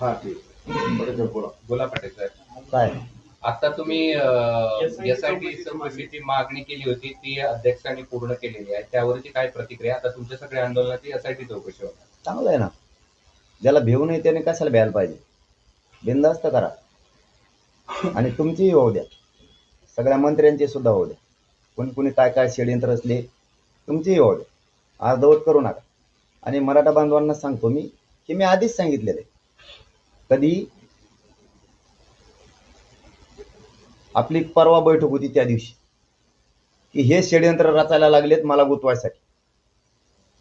हा ठीक. बोला बोला पाटील साहेब काय? आता तुम्ही एस आय टी चौकशीची मागणी केली होती ती अध्यक्षांनी पूर्ण केलेली आहे. त्यावरची काय प्रतिक्रिया? आता तुमच्या सगळ्या आंदोलनाची एस आय टी चौकशी होणार. चांगलं आहे ना. ज्याला भेऊ नये त्याने कशाला भ्यायला पाहिजे? बिंदास्त करा. आणि तुमचीही होऊ द्या. सगळ्या मंत्र्यांची सुद्धा होऊ द्या. कोणी कोणी काय काय षडयंत्र असले तुमचीही होऊ द्या अर्धवट करू नका. आणि मराठा बांधवांना सांगतो मी की मी आधीच सांगितलेलं आहे. कधी आपली परवा बैठक होती त्या दिवशी की हे षडयंत्र रचायला लागलेत मला गुतवायसाठी.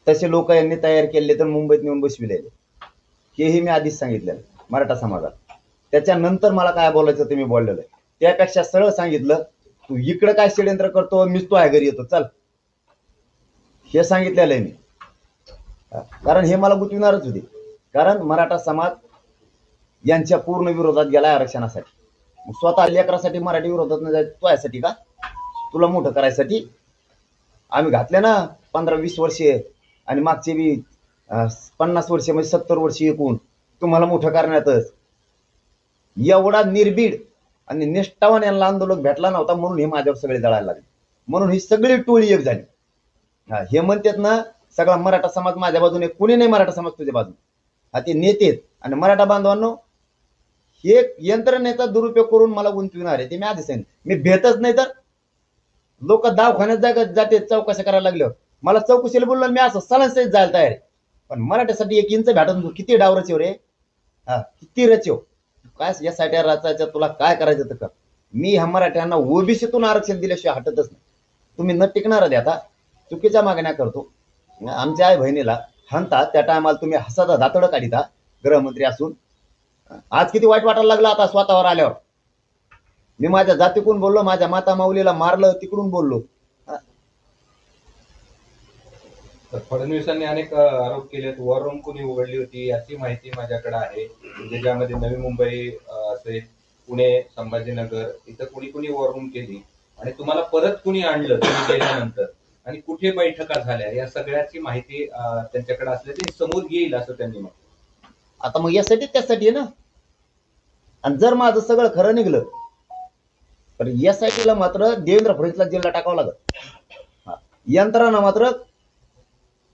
तसे लोक यांनी तयार केले तर मुंबईत नेऊन बसविलेले. हेही मी आधीच सांगितलेलं मराठा समाजात. त्याच्यानंतर मला काय बोलायचं ते मी बोललेलं आहे. त्यापेक्षा सरळ सांगितलं तू इकडं काय षडयंत्र करतो मीच तू आहे घरी येतो. चल. हे सांगितलेलं आहे मी. कारण हे मला गुतविणारच होते. कारण मराठा समाज यांच्या पूर्ण विरोधात गेला आरक्षणासाठी. स्वतः लेकरासाठी मराठी विरोधात न जायचं तू यासाठी का? तुला मोठं करायसाठी आम्ही घातले ना पंधरा वीस वर्षे आणि मागचे बी पन्नास वर्षे म्हणजे सत्तर वर्षे एकूण. तुम्हाला मोठं करण्यातच. एवढा निर्भीड आणि निष्ठावान यांना आंदोलक भेटला नव्हता म्हणून हे माझ्यावर सगळे जळायला लागले. म्हणून ही सगळी टोळी एक झाली. हा हे म्हणतात ना सगळा मराठा समाज माझ्या बाजूने कुणी नाही मराठा समाज तुझ्या बाजूने. हा ते नेते आणि मराठा बांधवांनो हे यंत्रणेचा दुरुपयोग करून मला गुंतविणार आहे. ते मी आधी सांगेन मी भेटच नाही तर लोक दवाखान्यात जागा जाते चौकशा करायला लागल्यावर मला चौकशीला बोललो मी असं सलांसहित जायला तयार आहे. पण मराठ्यासाठी एक इंच भेटत किती डाव रचेव रे हा किती रचव? काय यासाठी रचायचं तुला काय करायचं तर कर. मी ह्या मराठ्यांना ओबीसीतून आरक्षण दिल्याशिवाय हटतच नाही. तुम्ही न टिकणार आहे आता. चुकीच्या मागण्या करतो. आमच्या आई बहिणीला हाणता त्या टायमाला तुम्ही हसाचा दातडं काढिता गृहमंत्री असून. आज किती वाईट वाटायला लागलं आता स्वतःवर आल्यावर. मी माझ्या जातीकडून बोललो माझ्या माता माऊलीला मारलं तिकडून बोललो. तर फडणवीसांनी अनेक आरोप केलेत. वॉर रूम कुणी उघडली होती याची माहिती माझ्याकडे आहे. म्हणजे ज्यामध्ये नवी मुंबई असेल पुणे संभाजीनगर इथं कुणी कुणी वॉर रूम केली. आणि तुम्हाला परत कुणी आणलं तुम्ही गेल्यानंतर? आणि कुठे बैठका झाल्या? या सगळ्याची माहिती त्यांच्याकडे असल्याची समोर येईल असं त्यांनी म्हटलं. आता मग यासाठी त्यासाठी ना? आणि जर माझं सगळं खरं निघलं तर यासाठीला मात्र देवेंद्र फडणवीसला जेलला टाकावं लागत हा. यंत्रणा मात्र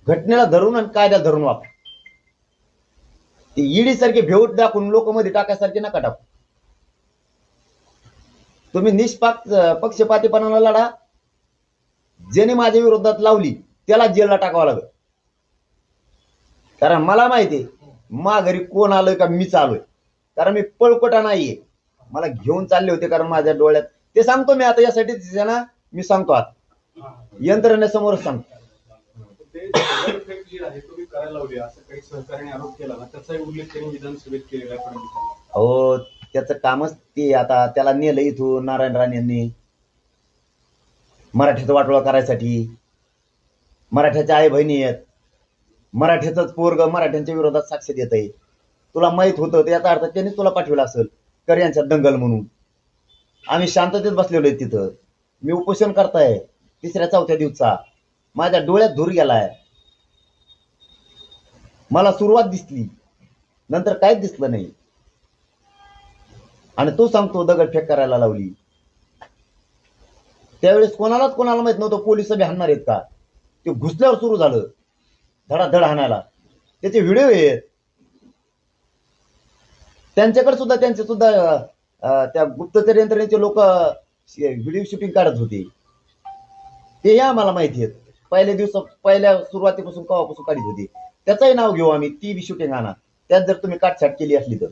घटनेला धरून आणि कायद्याला धरून वापर. ती ईडी सारखी भेऊट दाखवून लोक मध्ये टाकायसारखे नका टाकू. तुम्ही निष्पाक पक्षपातीपणाला लढा. ज्याने माझ्या विरोधात लावली त्याला जेलला टाकावं लागत कारण मला माहिती आहे मा घरी कोण आलोय का मीच आलोय कारण मी पळकोटा नाहीये. मला घेऊन चालले होते कारण माझ्या डोळ्यात. ते सांगतो मी आता यासाठी मी सांगतो आता. यंत्रणेसमोरच सांगतो. ते इफेक्ट जी आहे तुम्ही करायला लावली असं काही सहकार्याने आरोप केला ना त्याचाही उल्लेख त्यांनी विधानसभेत केलेला आहे फडणवीसांनी अहो त्याचं कामच ते आता त्याला नेलं इथून नारायण राणे यांनी. मराठ्याचं वाटोळा करायसाठी. मराठ्याच्या आई बहिणी आहेत. मराठ्याचंच पोरग मराठ्यांच्या विरोधात साक्ष देत आहे. तुला माहीत होतं याचा अर्थ त्यांनी तुला पाठवलं असेल कर यांच्यात दंगल म्हणून. आम्ही शांततेत बसलेलो आहे तिथं. मी उपोषण करताय तिसऱ्या चौथ्या दिवसा. माझ्या डोळ्यात धूर गेलाय. मला सुरुवात दिसली. नंतर काहीच दिसलं नाही. आणि तो सांगतो दगडफेक करायला लावली. त्यावेळेस कोणालाच कोणाला माहीत नव्हतं पोलीस बी हाणणार आहेत का? ते घुसल्यावर सुरू झालं. धडाधड हाणायला. त्याचे व्हिडिओ आहेत त्यांच्याकडे सुद्धा त्यांचे सुद्धा त्या गुप्तचर यंत्रणेचे लोक व्हिडिओ शूटिंग काढत होते. ते या आम्हाला माहिती आहेत. पहिल्या दिवस पहिल्या सुरुवातीपासून कवापासून काढत होती. त्याचंही नाव घेऊ आम्ही ती बी शूटिंग आणा त्यात जर तुम्ही काटछाट केली असली तर.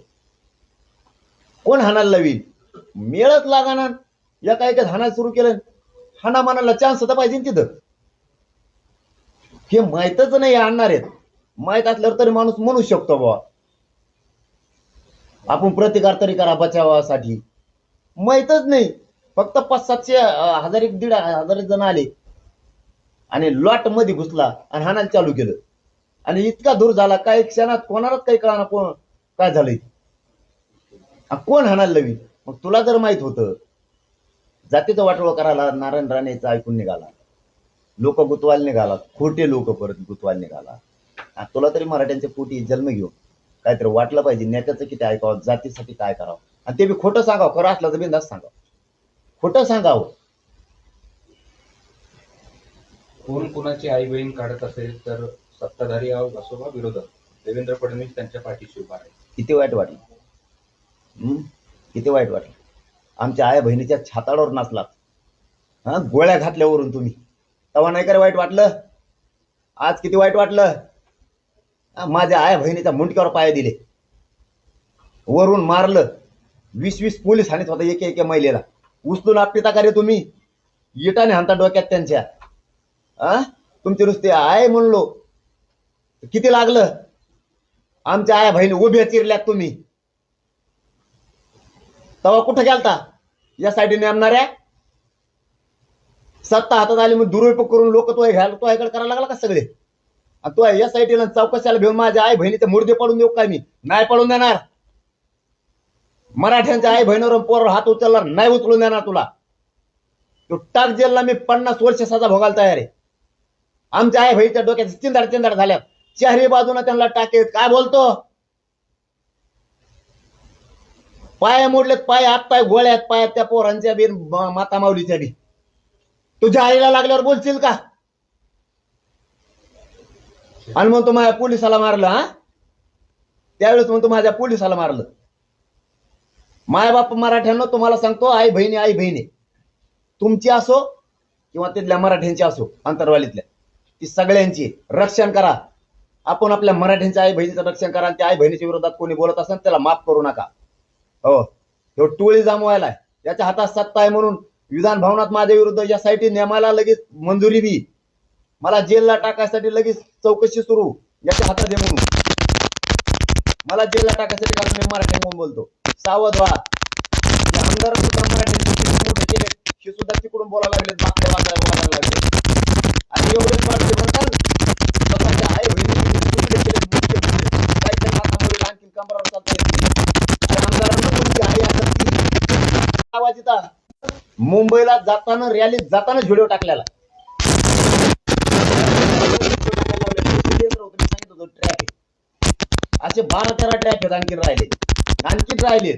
कोण हाणायला लावील मेळच लागाना या काय काय हाणायला सुरू केलं. हाना मानाला चान्स तर पाहिजे तिथं. हे माहीतच नाही आणणार आहेत. माहीत असल्यावर तरी माणूस म्हणू शकतो बाबा आपण प्रतिकार तरी करा बचावासाठी. माहीतच नाही. फक्त पाच सातशे हजार एक दीड हजार जण आले. आणि लॉटमध्ये घुसला आणि हाणायला चालू केलं. आणि इतका दूर झाला काही क्षणात कोणालाच काही कळणार कोण काय झालंय? कोण हाणायला लवी मग तुला जर माहीत होतं जातीचं वाटोळ करायला नारायण राणेचा ऐकून निघाला. लोक गुतवायला निघाला. खोटे लोक परत गुतवायला निघाला. तुला तरी मराठ्यांच्या पोटी जन्म घेऊन काहीतरी वाटलं पाहिजे. नेत्याचं किती ऐकावं? जातीसाठी काय करावं? आणि ते बी खोटं सांगावं. खरं असलं तर बिंदास सांगावं. खोटं सांगावं. कोण कोणाची आई बहीण काढत असेल तर सत्ताधारी असो वा विरोधक. देवेंद्र फडणवीस त्यांच्या पाठीशी उभा आहे. किती वाईट वाटलं हं? किती वाईट वाटलं आमच्या आया बहिणीच्या छाताडावर नाचलात. हा? गोळ्या घातल्यावरून तुम्ही. तेव्हा नाही का रे वाईट वाटलं? आज किती वाईट वाटलं? हा, माझ्या आया बहिणीच्या मुंडक्यावर पाय दिले. वरून मारलं. वीस वीस पोलीस हानीत होता एक एक महिलेला. उचलून आपटिता का रे तुम्ही. इटाने हाणता डोक्यात त्यांच्या. आ? तुमची नुसते आय म्हणलो. किती लागलं? आमच्या आया बहिणी उभ्या चिरल्यात तुम्ही. तवा कुठं गेलता? यासाठी नेमणाऱ्या? सत्ता हातात आली मग दुरुपयोग करून लोक तो घ्यायला तो ह्याकडे करायला लागला का सगळे? आणि तो या साईडीला चौकशाला घेऊन माझ्या आई बहिणीचे मुर्दे पडून देऊ काय मी? नाही पडून देणार. मराठ्यांच्या आई बहिणीवर पोरावर हात उचलणार नाही उचलून देणार तुला. तो टाक जेलला मी पन्नास वर्ष सजा भोगायला तयार आहे. आमच्या आई भाईच्या डोक्यात चिंदाड चिंदाड झाल्यात चारही बाजूला त्यांना टाकेत काय बोलतो? पाय मोडलेत पाय हात पाय गोळ्यात पायात त्या पोरांच्या बी माता माऊलीच्या बी. तुझ्या आईला लागल्यावर बोलशील का? आणि म्हणतो माझ्या पोलिसाला मारलं हा? त्यावेळेस म्हणतो माझ्या पोलिसाला मारलं. माया बाप मराठ्यांना तुम्हाला सांगतो आई बहिणी आई बहिणी. तुमची असो किंवा तिथल्या मराठ्यांची असो अंतरवालीतल्या. ती सगळ्यांची. रक्षण करा. आपण आपल्या मराठ्यांच्या आई बहिणीचं रक्षण करा आणि त्या आई बहिणीच्या विरोधात कोणी बोलत असेल त्याला माफ करू नका. हो. ह्यो टोळी जामवायला याच्या हातात सत्ता आहे म्हणून विधान भवनात माझ्या विरुद्ध या साईटी नेमाला लगेच मंजुरी बी. मला जेलला टाकायसाठी लगेच चौकशी सुरू. याच्या हातात आहे म्हणून. मला जेलला टाकायसाठी कारण मी मराठी म्हणून बोलतो. सावध व्हा. आमदार सुद्धा मराठी हे सुद्धा तिकडून बोलायला लागले बोलायला लागले एवढेच म्हणतात स्वतःच्या काही कंबरावर चालता आमदारांना तुमची आई आवाज येतात मुंबईला जाताना रॅलीत जाताना व्हिडिओ टाकलेला. असे बारा तेरा ट्रॅक आहेत आणखी राहिले. आणखीच राहिले.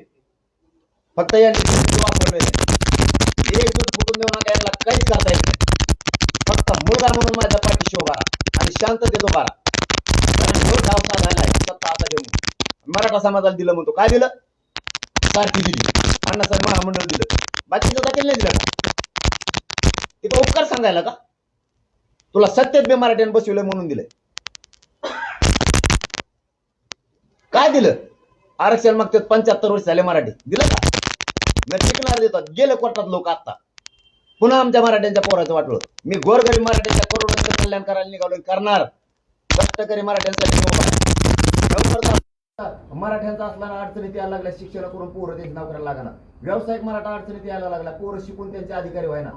फक्त यांनी वापरले एक दूध फुटून काहीच करता येत नाही. माझा मुलगा म्हणून माझ्या पाठीशी उभा राहा आणि शांततेत उभा राहा. कारण जो धावता झालाय सत्ता आता घेऊन मराठा समाजाला दिलं म्हणतो. काय दिलं? सारखी दिली. अण्णासाहेब महामंडळ दिलं. बाकीचं दाखल नाही दिलं का तिथं उपकार सांगायला का? तुला सत्तेत बे मराठ्यानं बसविलंय म्हणून दिलंय. काय दिलं? आरक्षण मागतात पंच्याहत्तर वर्ष झाले मराठी दिलं का? मी टिकणार देतात. गेले कोर्टात लोक आता पुन्हा आमच्या मराठ्यांच्या पोराचं वाटलं मी गोरगरीब मराठ्यांच्या करोडांचं कल्याण करायला निघालो करणार. कष्टकरी मराठ्यांसाठी मराठ्यांचा असताना अडचणीत यायला लागल्या शिक्षण करून पोरं त्यांची नोकऱ्याला लागणार. व्यावसायिक मराठा अडचणीत यायला लागला पोरं शिकून त्यांचे अधिकारी व्हायना.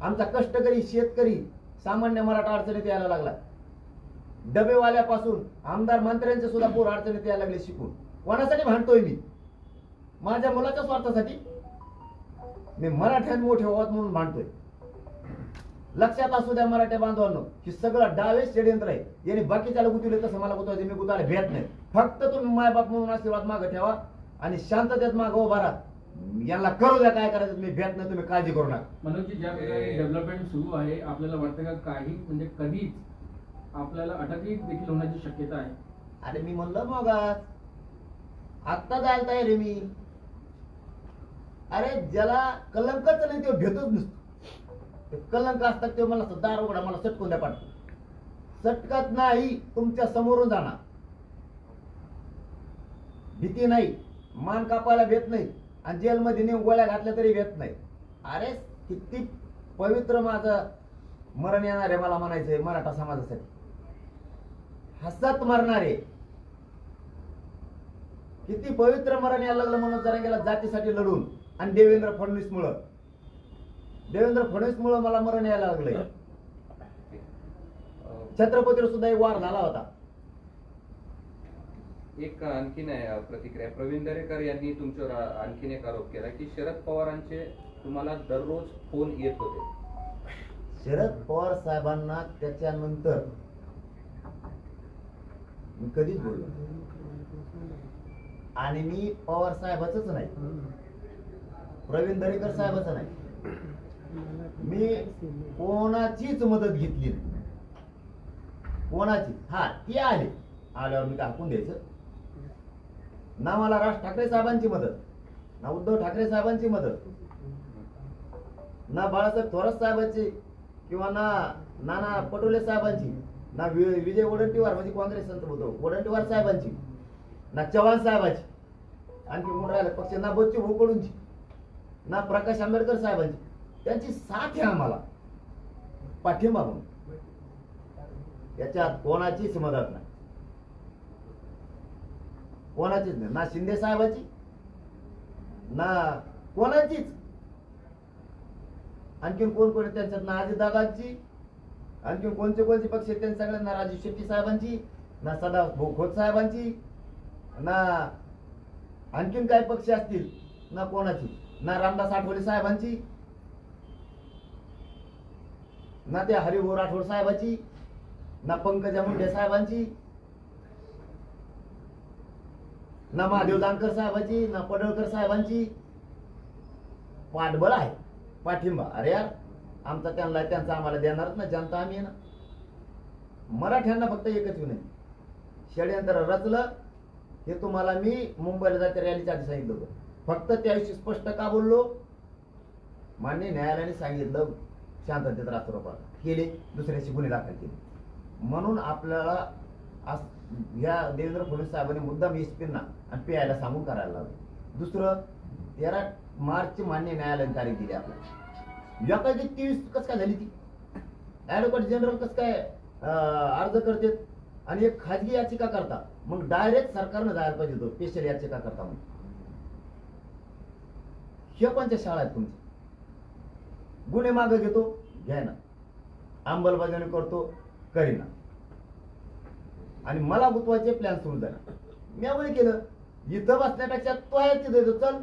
आमचा कष्टकरी शेतकरी सामान्य मराठा अडचणीत यायला लागला. डबेवाल्यापासून आमदार मंत्र्यांचे सुद्धा पोर अडचणीत यायला लागले शिकून. कोणासाठी भांडतोय मी? माझ्या मुलाच्या स्वार्थासाठी मी मराठ्यात मोठे व्हावत म्हणून भांडतोय लक्षात असू द्या मराठ्या बांधवांनो की सगळं डावे षडयंत्र आहे. याने बाकीच्याला गुतवले तसं मला गुतवायचे मी गुताला भेट नाही. फक्त तुम्ही मायबाप म्हणून आशीर्वाद मागं ठेवा आणि शांततेत मागं उभा राहा. यांना करू द्या काय करायचं मी भेट नाही तुम्ही काळजी करू नका. मनोजी ज्या प्रकारे डेव्हलपमेंट सुरू आहे आपल्याला वाटतं का काही म्हणजे कधीच आपल्याला अटकही देखील होण्याची शक्यता आहे? अरे मी म्हणलं मग आत्ता जायला तयार आहे मी. अरे ज्याला कलंकच नाही तो भेटच नसतो. ते कलंक असतात ते मला दार उघडा मला सटकून द्या पाठ सटकत नाही तुमच्या समोरून जाणार. भीती नाही मान कापायला भेट नाही आणि जेलमध्ये नेऊन गोळ्या घातल्या तरी भेट नाही. अरे किती पवित्र माझं मरण येणार आहे मला म्हणायचंय मराठा समाजासाठी. हसत मरणारे. किती पवित्र मरण यायला लागलं म्हणून जरा गेला जातीसाठी लढून. आणि देवेंद्र फडणवीस मुळे देवेंद्र फडणवीस मुळे मला मरण यायला लागलंय. छत्रपतीवर सुद्धा एक वार झाला होता. एक आणखीन आहे प्रतिक्रिया. प्रवीण दरेकर यांनी तुमच्यावर आणखीन एक आरोप केला की शरद पवारांचे तुम्हाला दररोज फोन येत होते. शरद पवार साहेबांना त्याच्यानंतर मी कधीच बोललो. आणि मी पवार साहेबाच नाही. प्रवीण दरेकर साहेबाचा नाही. मी कोणाचीच मदत घेतली नाही. कोणाची? हा ती आले आल्यावर मी टाकून द्यायचं? ना मला राज ठाकरे साहेबांची मदत ना उद्धव ठाकरे साहेबांची मदत ना बाळासाहेब थोरात साहेबांची किंवा ना नाना पटोले साहेबांची ना विजय वडंटीवार म्हणजे काँग्रेस होतो वडट्टीवार साहेबांची ना चव्हाण साहेबांची आणखी कोण राहिलं? पक्ष ना बच्चू भोकडूंची ना प्रकाश आंबेडकर साहेबांची. त्यांची साथ आहे आम्हाला. पाठिंबा म्हणून. याच्यात कोणाचीच मदत नाही. कोणाचीच नाही. ना शिंदे साहेबाची ना कोणाचीच. आणखीन कोण कोण त्यांच्यात? ना दादांची आणखीन कोणते कोणते पक्ष आहेत त्यांच्या सगळ्यांना? राजू शेट्टी साहेबांची ना सदा खोत साहेबांची ना आणखीन काय पक्ष असतील ना कोणाची ना रामदास आठवले साहेबांची. ना त्या हरिभाऊ राठोड साहेबांची. ना पंकजा मुंडे साहेबांची. ना महादेव दानकर साहेबांची ना पडळकर साहेबांची. पाठबळ आहे. पाठिंबा. अरे यार आमचा त्यांना त्यांचा आम्हाला देणारच ना जनता आम्ही ना. मराठ्यांना फक्त एकच नाही षडयंत्र रचलं हे तुम्हाला मी मुंबईला जाते रॅलीच्या आधी सांगितलं होतं. फक्त त्याविषयी स्पष्ट का बोललो? मान्य न्यायालयाने सांगितलं शांततेत रात्रपाल केले दुसऱ्याशी गुन्हे दाखल केले. म्हणून आपल्याला ह्या देवेंद्र फडणवीस साहेबांनी मुद्दाम एसपींना आणि पीआयला सांगून करायला लावलं. दुसरं तेरा मार्चची मान्य न्यायालयाने तारीख दिली आपल्याला. एकाची तेवीस कस काय झाली ती? ॲडव्होकेट जनरल कस काय अर्ज करते आणि एक खाजगी याचिका करता. मग डायरेक्ट सरकारनं जायला पाहिजे तो स्पेशल याचिका करता म्हणून. ह्या कोणत्या शाळा आहेत तुमच्या? गुन्हे मागे घेतो घ्या ना. अंमलबजावणी करतो करीना आणि मला गुतवायचे प्लॅन सुरू झाला. मी आवडी केलं इथं बसण्यापेक्षा तो आहे तिथे येतो चल.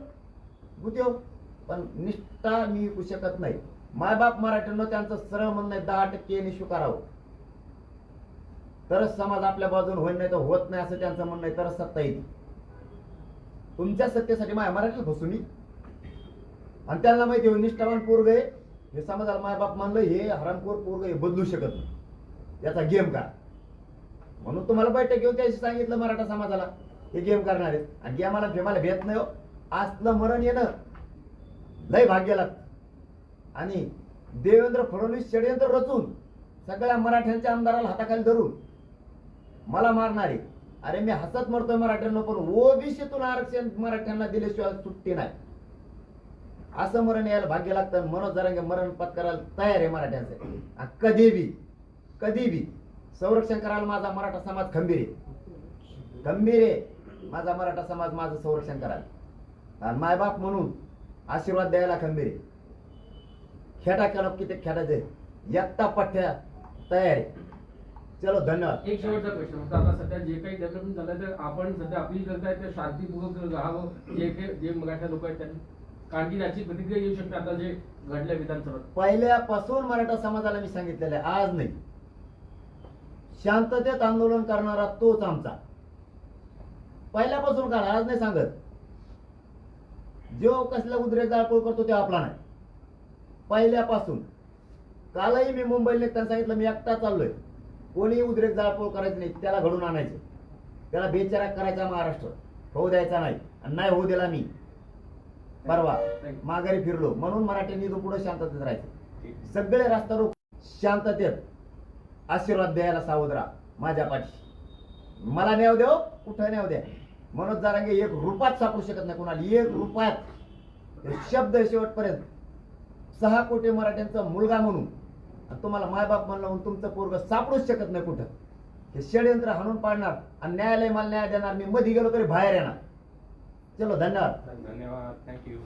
गुतेव पण निष्ठा मी विकू शकत नाही. मायबाप मराठ्यांना त्यांचं सरळ म्हणणं दहा टक्के निशू करावं. तरच समाज आपल्या बाजून होईल नाही तर होत नाही असं त्यांचं म्हणणं आहे तरच सत्ता येईल. तुमच्या सत्तेसाठी माझ्या मराठीला फसू मी. आणि त्यांना माहिती आहे निष्ठावान पोरग आहे. हे समाजाला मायबाप मानलं हे हरामखोर पोरग हे बदलू शकत नाही. याचा गेम का म्हणून तुम्हाला बैठक घेऊन त्याशी सांगितलं मराठा समाजाला. हे गेम करणार आहेत. आणि गेमाला फेमाला भेट नाही हो. असलं मरण येणं लय भाग्याला आणि देवेंद्र फडणवीस षडयंत्र रचून सगळ्या मराठ्यांच्या आमदाराला हाताखाली धरून मला मारणारे अरे मी हसत मरतोय मराठ्यांना पण ओबीसीतून आरक्षण मराठ्यांना दिल्याशिवाय सुट्टी नाही. असं मरण यायला भाग्य लागतं मनोज जरांगे मरण पत्करायला तयार आहे मराठ्यांचे. कधी बी कधी बी संरक्षण करायला माझा मराठा समाज खंबीर आहे. खंबीर आहे. माझा मराठा समाज माझं संरक्षण करायला. आणि मायबाप म्हणून आशीर्वाद द्यायला खंबीर आहे. खेटा केलं किती खेळायचे एकटा पठ्ठ्या तयार आहे. चलो धन्यवाद. एक शेवटचा प्रश्न. होता आता सध्या जे काही डेव्हलपमेंट झालं तर आपण सध्या आपली करताय ते शांतीपूर्वक राहावं. जे काही जे मराठा लोक आहेत त्यांनी कारण की त्याची प्रतिक्रिया येऊ शकते आता जे घडलं विधानसभेत. पहिल्यापासून मराठा समाजाला मी सांगितलेलं आहे आज नाही. शांततेत आंदोलन करणारा तोच आमचा. पहिल्यापासून काढा आज नाही सांगत. जो कसला उद्रेक जाळपोळ करतो ते आपला नाही. पहिल्यापासून. कालही मी मुंबईला निघताना सांगितलं मी एकटा चाललोय. कोणी उद्रेक जाळपोळ करायचं नाही त्याला घडून आणायचं. त्याला बेचारा करायचा महाराष्ट्र. होऊ द्यायचा नाही. आणि नाही होऊ दिला मी. परवा माघारी फिरलो. म्हणून मराठ्यांनी तो पुढे शांततेत राहायचं. सगळे रस्ता रोक. शांततेत. आशीर्वाद द्यायला सावध राहा. माझ्या पाठी मला न्याव देव कुठं न्याव द्या. मनोज जारांगे एक रुपात सापडू शकत नाही कोणाला. एक रुपयात हे शब्द शेवटपर्यंत. सहा कोटी मराठ्यांचा मुलगा म्हणून. तुम्हाला मायबाप म्हणलं म्हणून तुमचं पोरग सापडूच शकत नाही कुठं. हे षडयंत्र हाणून पाडणार. आणि न्यायालय मला न्याय देणार. मी मध्ये गेलो तरी बाहेर येणार. चलो धन्यवाद धन्यवाद थँक्यू